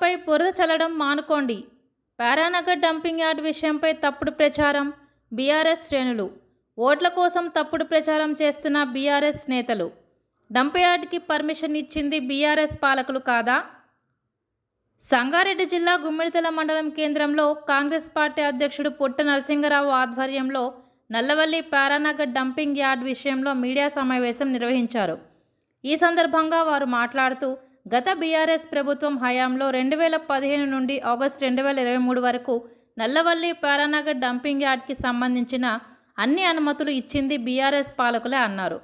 BRS ప్రభుత్వంపై బురద చల్లడం మానుకోండి. పారానగర్ డంపింగ్ యార్డ్ విషయంపై తప్పుడు ప్రచారం బీఆర్ఎస్ శ్రేణులు. ఓట్ల కోసం తప్పుడు ప్రచారం చేస్తున్న బీఆర్ఎస్ నేతలు. డంప్ యార్డ్కి పర్మిషన్ ఇచ్చింది బీఆర్ఎస్ పాలకులు కాదా? సంగారెడ్డి జిల్లా గుమ్మిడితల మండలం కేంద్రంలో కాంగ్రెస్ పార్టీ అధ్యక్షుడు పుట్ట నరసింహరావు ఆధ్వర్యంలో నల్లవల్లి పారానగర్ డంపింగ్ యార్డ్ విషయంలో మీడియా సమావేశం నిర్వహించారు. ఈ సందర్భంగా వారు మాట్లాడుతూ గత బీఆర్ఎస్ ప్రభుత్వం హయాంలో రెండు వేల పదిహేను నుండి ఆగస్టు రెండు వేల ఇరవై మూడు వరకు నల్లవల్లి పారానగర్ డంపింగ్ యార్డ్కి సంబంధించిన అన్ని అనుమతులు ఇచ్చింది బీఆర్ఎస్ పాలకులే అన్నారు.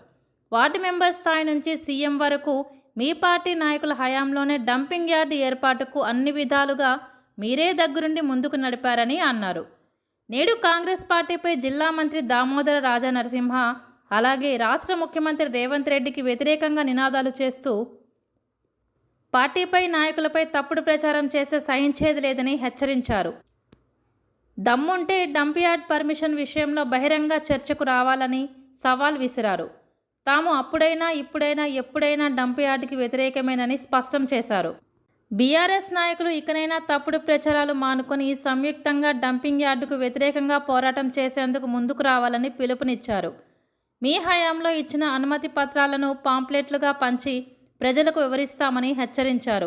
వార్డు మెంబర్ స్థాయి నుంచి సీఎం వరకు మీ పార్టీ నాయకుల హయాంలోనే డంపింగ్ యార్డ్ ఏర్పాటుకు అన్ని విధాలుగా మీరే దగ్గరుండి ముందుకు నడిపారని అన్నారు. నేడు కాంగ్రెస్ పార్టీపై జిల్లా మంత్రి దామోదర రాజా నరసింహ అలాగే రాష్ట్ర ముఖ్యమంత్రి రేవంత్ రెడ్డికి వ్యతిరేకంగా నినాదాలు చేస్తూ పార్టీపై నాయకులపై తప్పుడు ప్రచారం చేస్తే సహించేది లేదని హెచ్చరించారు. దమ్ముంటే డంప్యార్డ్ పర్మిషన్ విషయంలో బహిరంగ చర్చకు రావాలని సవాల్ విసిరారు. తాము అప్పుడైనా ఇప్పుడైనా ఎప్పుడైనా డంప్యార్డ్కి వ్యతిరేకమేనని స్పష్టం చేశారు. బీఆర్ఎస్ నాయకులు ఇకనైనా తప్పుడు ప్రచారాలు మానుకొని సంయుక్తంగా డంపింగ్ యార్డుకు వ్యతిరేకంగా పోరాటం చేసేందుకు ముందుకు రావాలని పిలుపునిచ్చారు. మీ హయాంలో ఇచ్చిన అనుమతి పత్రాలను పాంప్లెట్లుగా పంచి ప్రజలకు వివరిస్తామని హెచ్చరించారు.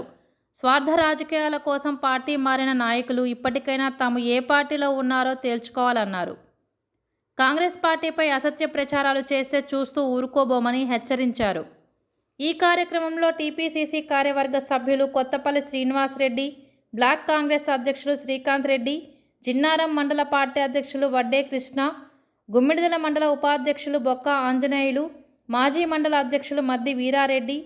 స్వార్థ రాజకీయాల కోసం పార్టీ మారిన నాయకులు ఇప్పటికైనా తాము ఏ పార్టీలో ఉన్నారో తేల్చుకోవాలన్నారు. కాంగ్రెస్ పార్టీపై అసత్య ప్రచారాలు చేస్తే చూస్తూ ఊరుకోబోమని హెచ్చరించారు. ఈ కార్యక్రమంలో టీపీసీసీ కార్యవర్గ సభ్యులు కొత్తపల్లి శ్రీనివాసరెడ్డి బ్లాక్ కాంగ్రెస్ అధ్యక్షులు శ్రీకాంత్ రెడ్డి జిన్నారం మండల పార్టీ అధ్యక్షులు వడ్డే కృష్ణ గుమ్మిడిదల మండల ఉపాధ్యక్షులు బొక్క ఆంజనేయులు మాజీ మండల అధ్యక్షులు మద్ది వీరారెడ్డి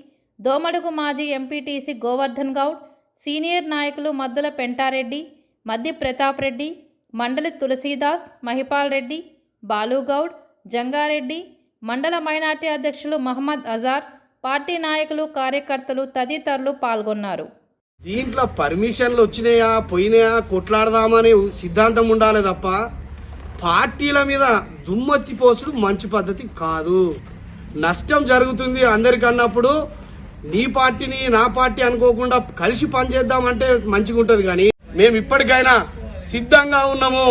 దోమడుగు మాజీ ఎంపీటీసీ గోవర్ధన్ గౌడ్ సీనియర్ నాయకులు మద్దుల పెంటారెడ్డి మద్ది ప్రతాప్ రెడ్డి మండలి తులసీదాస్ మహిపాల్ రెడ్డి బాలుగౌడ్ జంగారెడ్డి మండల మైనార్టీ అధ్యక్షులు మహమ్మద్ అజార్ పార్టీ నాయకులు కార్యకర్తలు తదితరులు పాల్గొన్నారు. దీంట్లో పర్మిషన్లు వచ్చినాయా పోయినాయా కొట్లాడదామనే సిద్ధాంతం ఉండాలి తప్ప పార్టీల మీద దుమ్మెత్తి పోసుడు మంచి పద్ధతి కాదు. నష్టం జరుగుతుంది అందరికన్నప్పుడు నీ పార్టీని నా పార్టీ అనుకోకుండా కలిసి పనిచేద్దామంటే మంచిగా ఉంటది కానీ మేము ఇప్పటికైనా సిద్ధంగా ఉన్నాము.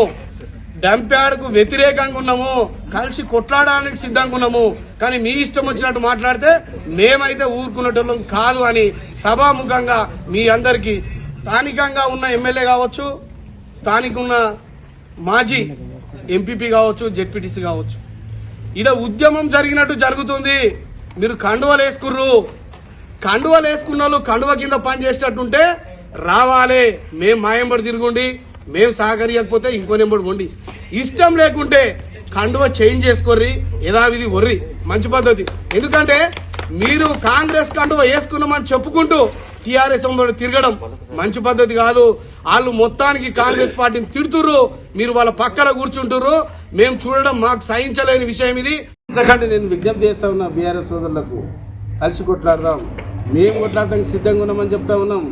డంప్యాడ్కు వ్యతిరేకంగా ఉన్నాము. కలిసి కొట్లాడడానికి సిద్ధంగా ఉన్నాము. కానీ మీ ఇష్టం వచ్చినట్టు మాట్లాడితే మేమైతే ఊరుకునేటోళ్ళం కాదు అని సభాముఖంగా మీ అందరికీ స్థానికంగా ఉన్న ఎమ్మెల్యే కావచ్చు స్థానిక ఉన్న మాజీ ఎంపీపీ కావచ్చు జెడ్పీటీసీ కావచ్చు. ఇడ ఉద్యమం జరిగినట్టు జరుగుతుంది. మీరు కండువలు వేసుకుర్రు కండువలు వేసుకున్న వాళ్ళు కండువ కింద పని చేసేటట్టుంటే రావాలే మేం మాయంబడి తిరుగుండి మేం సహకరియకపోతే ఇంకో నెంబడి ఉండి ఇష్టం లేకుంటే కండువ చేంజ్ చేసుకోర్రి యథావిధి ఒర్రి. మంచి పద్ధతి. ఎందుకంటే మీరు కాంగ్రెస్ కండువ వేసుకున్నామని చెప్పుకుంటూ టీఆర్ఎస్ తిరగడం మంచి పద్ధతి కాదు. వాళ్ళు మొత్తానికి కాంగ్రెస్ పార్టీని తిడుతుర్రు మీరు వాళ్ళ పక్కన కూర్చుంటుర్రు మేము చూడడం మాకు సహించలేని విషయం ఇది. నేను విజ్ఞప్తి చేస్తా ఉన్నా బీఆర్ఎస్ సోదరులకు. కలిసి కొట్లాడదాం. మేము కొట్లాడటానికి సిద్ధంగా ఉన్నామని చెప్తా ఉన్నాం.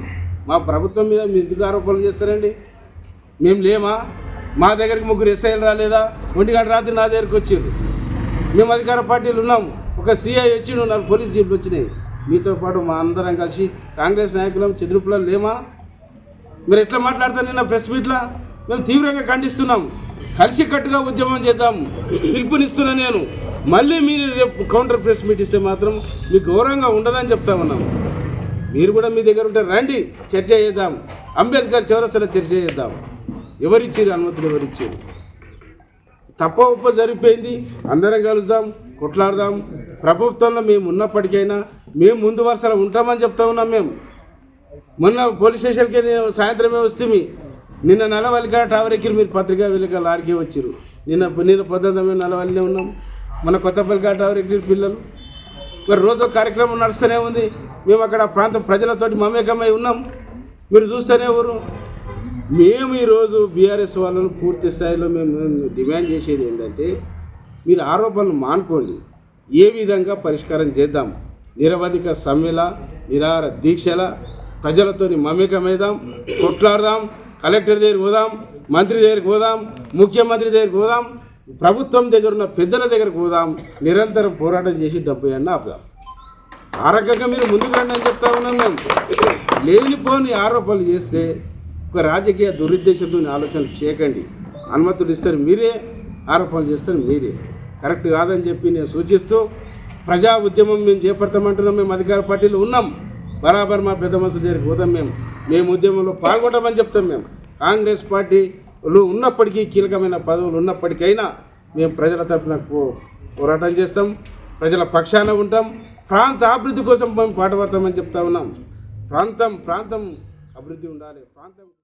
మా ప్రభుత్వం మీద మీరు ఎందుకు ఆరోపణలు చేస్తారండి? మేము లేమా? మా దగ్గరికి ముగ్గురు ఎస్ఐలు రాలేదా? ఒంటి గంట రాత్రి నా దగ్గరికి వచ్చారు మేము అధికార పార్టీలు ఉన్నాం ఒక సీఐ వచ్చి నాలుగు పోలీస్ జీపులు వచ్చినాయి. మీతో పాటు మా అందరం కలిసి కాంగ్రెస్ నాయకులం చెదురుపులం లేమా? మీరు ఎట్లా మాట్లాడతారు నిన్న ప్రెస్ మీట్లో? మేము తీవ్రంగా ఖండిస్తున్నాం. కలిసి కట్టుగా ఉద్యమం చేద్దాం. పిలుపునిస్తున్నా నేను. మళ్ళీ మీరు రేపు కౌంటర్ ప్రెస్ మీట్ ఇస్తే మాత్రం మీకు ఘోరంగా ఉండదని చెప్తా ఉన్నాం. మీరు కూడా మీ దగ్గర ఉంటే రండి చర్చ చేద్దాం. అంబేద్కర్ చౌరస్తలో చర్చ చేద్దాం. ఎవరిచ్చారు అనుమతులు ఎవరిచ్చారు తప్ప ఉప్ప జరిగిపోయింది. అందరం కలుద్దాం కొట్లాడదాం. ప్రభుత్వంలో మేము ఉన్నప్పటికైనా మేము ముందు వరుసలో ఉంటామని చెప్తా ఉన్నాం మేము. మొన్న పోలీస్ స్టేషన్కి సాయంత్రమే వస్తే నిన్న నల్లవల్లిగా టవర్ ఎక్కిరు మీరు పత్రికా వెళ్ళక ఆడికే వచ్చారు నిన్న నిన్న పొద్దున్న మేము నల్లవల్లినే ఉన్నాం. మన కొత్తపల్లి టవర్ ఎగ్జిట్ పిల్లలు. మరి రోజు కార్యక్రమం నడుస్తూనే ఉంది. మేము అక్కడ ప్రాంతం ప్రజలతోటి మమేకమై ఉన్నాం. మీరు చూస్తూనే ఎవరు మేము ఈరోజు బీఆర్ఎస్ వాళ్ళను పూర్తి స్థాయిలో మేము డిమాండ్ చేసేది ఏంటంటే మీరు ఆరోపణలు మానుకోండి. ఏ విధంగా పరిష్కారం చేద్దాం? నిరవధిక సమ్మెల నిరాహార దీక్షల ప్రజలతో మమేకమైదాం కొట్లాడదాం కలెక్టర్ దగ్గరికి పోదాం మంత్రి దగ్గరికి పోదాం ముఖ్యమంత్రి దగ్గరికి పోదాం ప్రభుత్వం దగ్గర ఉన్న పెద్దల దగ్గరకు పోదాం నిరంతరం పోరాటం చేసి డబ్బు అన్న ఆపుదాం. ఆ రకంగా మీరు ముందుకు రండి అని చెప్తా ఉన్నాం మేము. లేనిపోని ఆరోపణలు చేస్తే ఒక రాజకీయ దురుద్దేశంతో ఆలోచనలు చేయకండి. అనుమతులు ఇస్తారు మీరే ఆరోపణలు చేస్తారు మీరే. కరెక్ట్ కాదని చెప్పి నేను సూచిస్తూ ప్రజా ఉద్యమం మేము చేపడతామంటున్నాం మేము అధికార పార్టీలో ఉన్నాం. బరాబర్ మా పెద్ద మనుషుల దగ్గరికి పోతాం మేము. మేము ఉద్యమంలో పాల్గొంటామని చెప్తాం మేము. కాంగ్రెస్ పార్టీ ఉన్నప్పటికీ కీలకమైన పదవులు ఉన్నప్పటికైనా మేము ప్రజల తరఫున పో- పోరాటం చేస్తాం ప్రజల పక్షాన ఉంటాం ప్రాంత అభివృద్ధి కోసం మేము పాటుపడతామని చెప్తా ఉన్నాం. ప్రాంతం ప్రాంతం అభివృద్ధి ఉండాలి. ప్రాంతం